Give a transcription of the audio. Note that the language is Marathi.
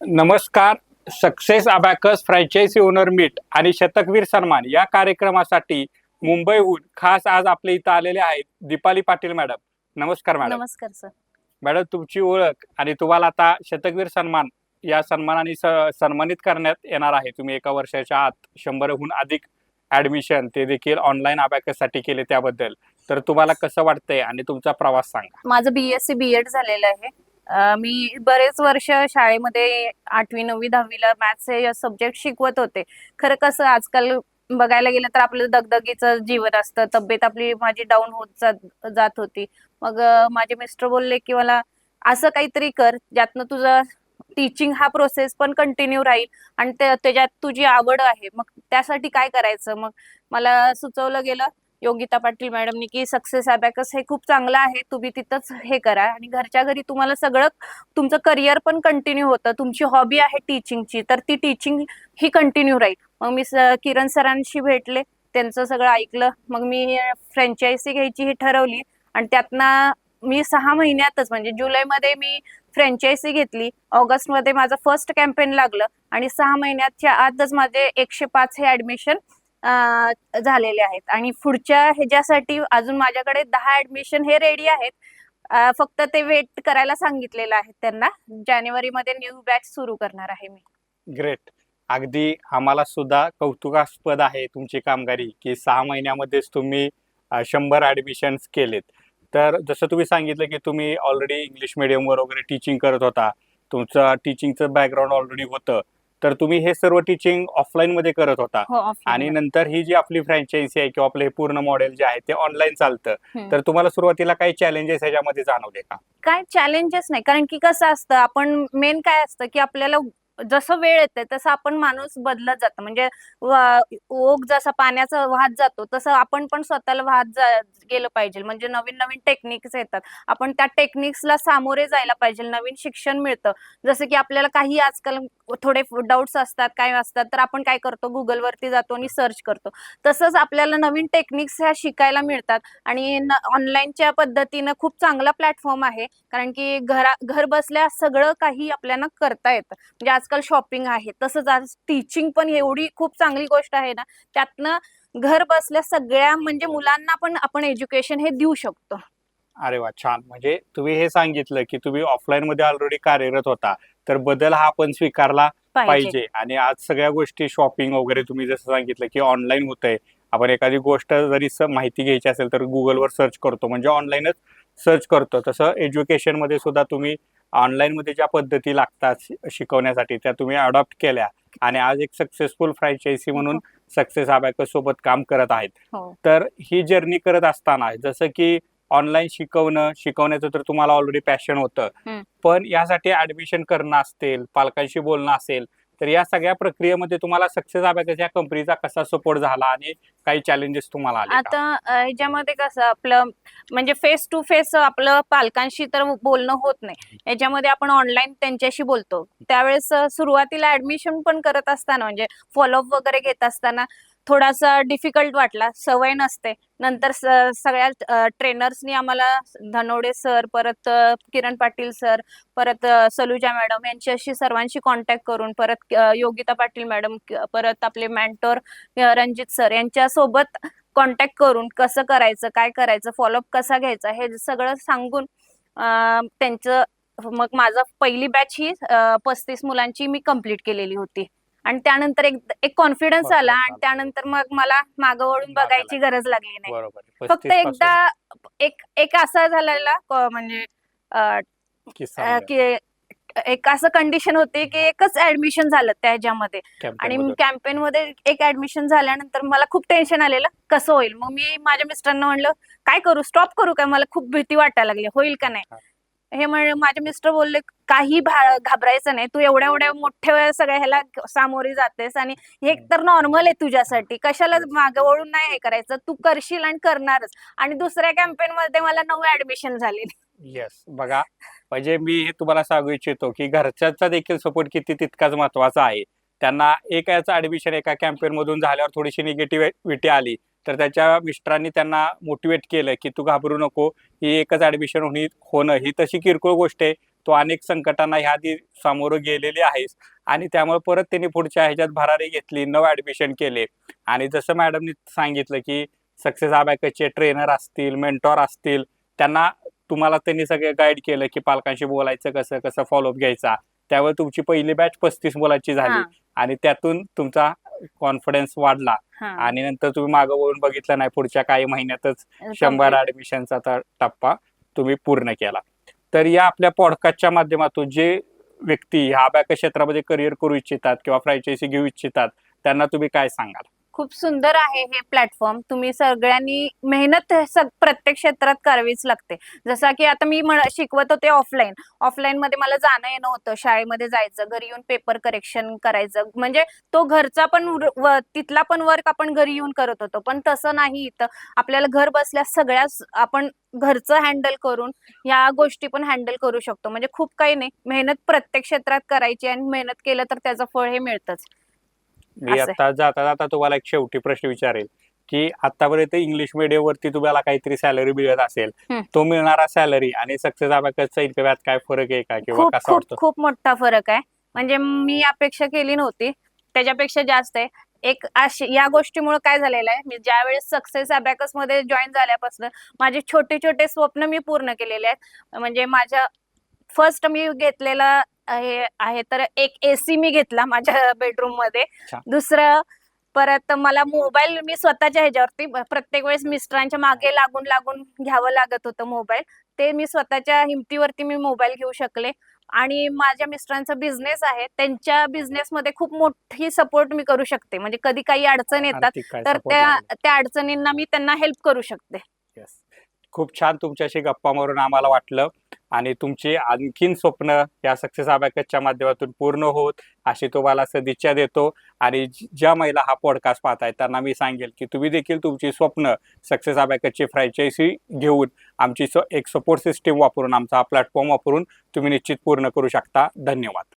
नमस्कार success abacus franchise owner meet आणि शतकवीर सन्मान या कार्यक्रमासाठी मुंबईहून खास आज आपल्या इथं आलेले आहेत दीपाली पाटील मॅडम. नमस्कार मॅडम. नमस्कार सर. मॅडम तुमची ओळख आणि तुम्हाला आता शतकवीर सन्मान या सन्मानाने सन्मानित करण्यात येणार आहे. तुम्ही एका वर्षाच्या आत शंभरहून अधिक ऍडमिशन ते देखील ऑनलाईन साठी केले त्याबद्दल. तर तुम्हाला कसं वाटतंय आणि तुमचा प्रवास सांगा. माझं बीएससी बी एड झालेलं आहे. मी बरेच वर्ष शाळेमध्ये आठवी नववी दहावीला मॅथ्स हे सब्जेक्ट शिकवत होते. खरं कसं आजकाल बघायला गेलं तर आपलं दगदगीचं जीवन असतं. तब्येत आपली माझी डाऊन होत जात जात होती. मग माझे मिस्टर बोलले की मला असं काहीतरी कर ज्यातनं तुझा टीचिंग हा प्रोसेस पण कंटिन्यू राहील आणि त्याच्यात तुझी आवड आहे. मग त्यासाठी काय करायचं? मग मला सुचवलं गेलं योगिता पाटील मॅडमनी की सक्सेस अबॅकस हे खूप चांगलं आहे तुम्ही तिथंच हे करा. आणि घरच्या घरी तुम्हाला सगळं तुमचं करिअर पण कंटिन्यू होतं. तुमची हॉबी आहे टीचिंगची तर ती टीचिंग ही कंटिन्यू राहील. मग मी किरण सरांशी भेटले त्यांचं सगळं ऐकलं. मग मी फ्रँचायझी घ्यायची ही ठरवली. आणि त्यातनं मी सहा महिन्यातच म्हणजे जुलैमध्ये मी फ्रँचायझी घेतली. ऑगस्टमध्ये माझं फर्स्ट कॅम्पेन लागलं. आणि सहा महिन्याच्या आतच माझे एकशे पाच हे ऍडमिशन झालेले आहेत. आणि पुढच्या ह्याच्यासाठी अजून माझ्याकडे दहा ऍडमिशन हे रेडी आहेत. फक्त ते वेट करायला सांगितलेलं आहे त्यांना. जानेवारीमध्ये न्यू बॅच सुरू करणार आहे मी. ग्रेट अगदी आम्हाला सुद्धा कौतुकास्पद आहे तुमची कामगिरी की सहा महिन्यामध्येच तुम्ही शंभर ऍडमिशन्स केलेत. तर जसं तुम्ही सांगितलं की तुम्ही ऑलरेडी इंग्लिश मिडियमवर वगैरे टीचिंग करत होता. तुमचं टीचिंगचं बॅकग्राऊंड ऑलरेडी होतं. तर तुम्ही हे सर्व टीचिंग ऑफलाईनमध्ये करत होता हो offline आणि मध्ये. नंतर ही जी आपली फ्रँचायझी आहे किंवा आपलं हे पूर्ण मॉडेल जे आहे ते ऑनलाईन चालतं हम्म. तर तुम्हाला सुरुवातीला काही चॅलेंजेस ह्याच्यामध्ये जाणवले का काय चॅलेंजेस नाही कारण की कसं असतं आपण मेन काय असतं की आपल्याला जसं वेळ येते तसं आपण माणूस बदलत जातं. म्हणजे ओघ जसा पाण्याचा वाहत जातो तसं आपण पण स्वतःला वाहत जा गेलं पाहिजे. म्हणजे नवीन नवीन टेक्निक्स येतात. आपण त्या टेक्निक्सला सामोरे जायला पाहिजे. नवीन शिक्षण मिळतं. जसं की आपल्याला काही आजकाल थोडे डाऊट्स असतात काय असतात तर आपण काय करतो? गुगलवरती जातो आणि सर्च करतो. तसंच आपल्याला नवीन टेक्निक्स ह्या शिकायला मिळतात. आणि ऑनलाईनच्या पद्धतीनं खूप चांगला प्लॅटफॉर्म आहे. कारण की घरा घर बसल्या सगळं काही आपल्याला करता येतं. म्हणजे आजकाल शॉपिंग आहे. तसंच आज टीचिंग पण एवढी खूप चांगली गोष्ट आहे ना त्यातनं घर बसल्या सगळ्या म्हणजे मुलांना पण आपण एज्युकेशन हे देऊ शकतो. अरे वा छान. म्हणजे तुम्ही हे सांगितलं की तुम्ही ऑफलाईन मध्ये ऑलरेडी कार्यरत होता तर बदल हा आपण स्वीकारला पाहिजे. आणि आज सगळ्या गोष्टी शॉपिंग वगैरे तुम्ही जसं सांगितलं की ऑनलाईन होत आहे आपण एखादी गोष्ट जरी माहिती घ्यायची असेल तर गुगलवर सर्च करतो. म्हणजे ऑनलाईनच सर्च करतो. तसं एज्युकेशनमध्ये सुद्धा तुम्ही ऑनलाईन मध्ये ज्या पद्धती लागतात शिकवण्यासाठी त्या तुम्ही अडॉप्ट केल्या. आणि आज एक सक्सेसफुल फ्रँचायझी म्हणून सक्सेस अबॅकस सोबत काम करत आहेत. हो. तर ही जर्नी करत असताना जसं की ऑनलाईन शिकवणं शिकवण्याचं तर तुम्हाला ऑलरेडी पॅशन होतं. पण यासाठी ऍडमिशन करणं असेल पालकांशी बोलणं असेल तर या सगळ्या प्रक्रियेमध्ये तुम्हाला सक्सेस अबॅकस या कंपनीचा कसा सपोर्ट झाला आणि काही चॅलेंजेस तुम्हाला आले का? आता अ, कसं आपलं म्हणजे फेस टू फेस आपलं पालकांशी तर बोलणं होत नाही याच्यामध्ये आपण ऑनलाईन त्यांच्याशी बोलतो त्यावेळेस अ, सुरुवातीला ऍडमिशन पण करत असताना म्हणजे फॉलोअप वगैरे घेत असताना थोडासा डिफिकल्ट वाटला. सवय नसते. नंतर सगळ्या ट्रेनर्सनी आम्हाला धनोडे सर परत किरण पाटील सर परत सलुजा मॅडम यांच्याशी सर्वांशी कॉन्टॅक्ट करून परत योगिता पाटील मॅडम परत आपले मॅन्टोर रणजित सर यांच्यासोबत कॉन्टॅक्ट करून कसं करायचं काय करायचं फॉलोअप कसा घ्यायचा हे सगळं सांगून त्यांचं मग माझं पहिली बॅच ही पस्तीस मुलांची मी कंप्लीट केलेली होती. आणि त्यानंतर एक एक कॉन्फिडन्स आला आणि. त्यानंतर मग मला मागं वळून बघायची गरज लागली नाही. बरोबर फक्त 35 एकदा एक एक असा झालेला म्हणजे की एक असं कंडिशन होती की एकच ऍडमिशन झालं त्याच्यामध्ये. आणि. कॅम्पेन मध्ये एक ऍडमिशन झाल्यानंतर मला खूप टेन्शन आलेलं कसं होईल? मग मी माझ्या मिस्टरांना म्हणलं काय करू? स्टॉप करू का मला खूप भीती वाटायला लागली. होईल का नाही? हा. हे म्हण माझे मिस्टर बोलले काही घाबरायचं नाही. तू एवढ्या एवढ्या मोठ्या सगळ्या ह्याला सामोरी जातेस आणि हे तर नॉर्मल आहे तुझ्यासाठी. कशाला मागं वळून नाही हे करायचं? तू करशील आणि करणारच. आणि दुसऱ्या कॅम्पेन मध्ये मला नऊ ऍडमिशन झाले. येस बघा म्हणजे मी हे तुम्हाला सांगू इच्छितो की घरच्यांचा देखील सपोर्ट किती तितकाच महत्त्वाचा आहे. त्यांना एक याचं ऍडमिशन एका कॅम्पेन मधून झाल्यावर थोडीशी निगेटिव्हिटी आली. तर त्याच्या मिस्टरांनी त्यांना मोटिवेट केलं की तू घाबरू नको ही एकच ऍडमिशन होणी होणं ही तशी किरकोळ गोष्ट आहे. तो अनेक संकटांना ह्या आधी सामोरं गेलेले आहेस. आणि त्यामुळे परत त्यांनी पुढच्या ह्याच्यात भरारी घेतली नव ऍडमिशन केले. आणि जसं मॅडमनी सांगितलं की सक्सेस अबॅकसचे ट्रेनर असतील मेंटॉर असतील त्यांना तुम्हाला त्यांनी सगळे गाईड केलं की पालकांशी बोलायचं कसं कसं फॉलोअप घ्यायचा. त्यावेळी तुमची पहिली बॅच पस्तीस मुलांची झाली. आणि त्यातून तुमचा कॉन्फिडन्स वाढला हा. आणि नंतर तुम्ही मागं वळून बघितलं नाही पुढच्या काही महिन्यातच शंभर. ऍडमिशनचा टप्पा तुम्ही पूर्ण केला तर या आपल्या पॉडकास्टच्या माध्यमातून जे व्यक्ती ह्या अबॅकस क्षेत्रामध्ये करिअर करू इच्छितात किंवा फ्रँचायझी घेऊ इच्छितात त्यांना तुम्ही काय सांगाल खूप सुंदर आहे हे प्लॅटफॉर्म तुम्ही सगळ्यांनी मेहनत प्रत्येक क्षेत्रात करावीच लागते. जसं की आता मी म्हण- शिकवत होते ऑफलाईन ऑफलाईन मध्ये मला जाणं येणं होतं. शाळेमध्ये जायचं घरी येऊन पेपर करेक्शन करायचं. म्हणजे तो घरचा पण तिथला पण वर्क आपण घरी येऊन करत होतो. पण तसं नाही इथं. आपल्याला घर बसल्या सगळ्याच आपण घरचं हँडल करून या गोष्टी पण हँडल करू शकतो. म्हणजे खूप काही नाही. मेहनत प्रत्येक क्षेत्रात करायची आणि मेहनत केलं तर त्याचं फळ हे मिळतच. मी असं आहे. आता जाता जाता तुम्हाला एक शेवटी प्रश्न विचारेल की आतापर्यंत इंग्लिश मीडियम वरती तुम्हाला काहीतरी सॅलरी मिळत असेल हम्म. तो मिळणारा सॅलरी आणि सक्सेस अबॅकसचा इन्कम यात काय फरक आहे का किंवा खूप कसा खूप वाटतो? खूप मोठा फरक आहे. म्हणजे मी अपेक्षा केली नव्हती. त्याच्यापेक्षा जास्त आहे. एक अशी या गोष्टीमुळे काय झालेलं आहे मी ज्या वेळेस सक्सेस अबॅकसमध्ये जॉईन झाल्यापासून माझे छोटे छोटे स्वप्न मी पूर्ण केलेले आहेत. म्हणजे माझ्या फर्स्ट मी घेतलेला हे आहे तर एक एसी मी घेतला माझ्या बेडरूममध्ये. दुसरं परत मला मोबाईल मी स्वतःच्या ह्याच्यावरती प्रत्येक वेळेस मिस्टरांच्या मागे लागून लागून घ्यावं लागत होतं मोबाईल ते मी स्वतःच्या हिमतीवरती मी मोबाईल घेऊ शकले आणि माझ्या मिस्टरांचा बिझनेस आहे त्यांच्या बिझनेस मध्ये खूप मोठी सपोर्ट मी करू शकते म्हणजे कधी काही अडचण येतात तर त्या? त्या अडचणींना मी त्यांना हेल्प करू शकते. खूप छान तुमच्याशी गप्पा मारून आम्हाला वाटलं आणि तुमची आणखीन स्वप्न या सक्सेस अबॅकसच्या माध्यमातून पूर्ण होत अशी तुम्हाला सदिच्छा देतो. आणि ज्या महिला हा पॉडकास्ट पाहत आहेत त्यांना मी सांगेल की तुम्ही देखील तुमची स्वप्न सक्सेस अबॅकसची फ्रँचायझी घेऊन आमची स- एक सपोर्ट सिस्टीम वापरून आमचा हा प्लॅटफॉर्म वापरून तुम्ही निश्चित पूर्ण करू शकता. धन्यवाद.